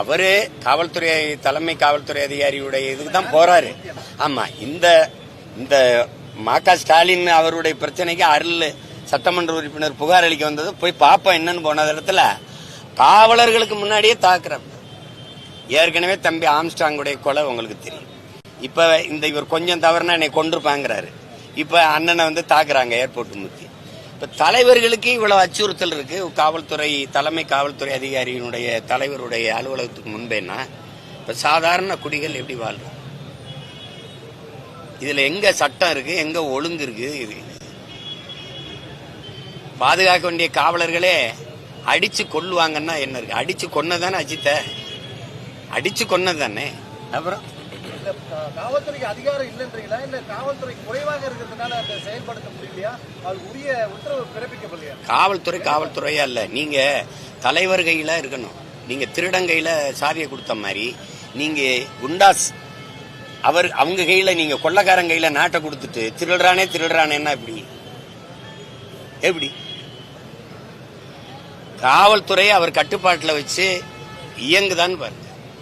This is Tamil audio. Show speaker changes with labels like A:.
A: அவரு காவல்துறை தலைமை காவல்துறை அதிகாரியுடைய இதுக்கு தான் போறாரு. ஆமா இந்த இந்த மா க ஸ்டாலின் அவருடைய பிரச்சனைக்கு அருள் சட்டமன்ற உறுப்பினர் புகார் அளிக்க வந்தது. போய் பாப்பா என்னன்னு போன இடத்துல காவலர்களுக்கு முன்னாடியே தாக்குறாங்க. ஏற்கனவே தம்பி ஆம்ஸ்டாங்குடைய கொலை உங்களுக்கு தெரியும். இப்போ இந்த இவர் கொஞ்சம் தவறுனா என்னை கொண்டிருப்பாங்கிறாரு இப்போ அண்ணனை வந்து தாக்குறாங்க ஏர்போர்ட் முத்தி. இப்போ தலைவர்களுக்கு இவ்வளோ அச்சுறுத்தல் இருக்குது காவல்துறை தலைமை காவல்துறை அதிகாரியினுடைய தலைவருடைய அலுவலகத்துக்கு முன்பேனா இப்போ சாதாரண குடிகள் எப்படி வாழ்றோம் இதில் எங்கே சட்டம் இருக்குது எங்கே ஒழுங்கு இருக்குது இது பாதுகாக்க வேண்டிய காவலர்களே அடித்து கொள்ளுவாங்கன்னா என்ன இருக்குது அடித்து கொன்னதானே அஜித்த? கொன்னது கொன்னதானே அப்புறம்?
B: இல்ல காவல்துறைக்கு அதிகாரம் இல்லைன்றீங்களா? இல்ல காவல்துறை குறைவாக இருக்கிறதுனால அதை செயல்படுத்த முடியலையா? அது உரிய உத்தரவு பிறப்பிக்கப்படலையா?
A: காவல்துறை காவல்துறையா இல்ல. நீங்க தலைவர் கையில இருக்கணும். நீங்க திருடன் கையில சாவியை கொடுத்த மாதிரி நீங்க குண்டாஸ் அவர் அவங்க கையில நீங்க கொள்ளக்காரன் கையில நாட்டை கொடுத்துட்டு திருடுறானே திருடுறானேன்னா எப்படி? எப்படி? காவல்துறை அவர் கட்டுப்பாட்டில் வச்சு இயங்குதான்னு பாருங்க.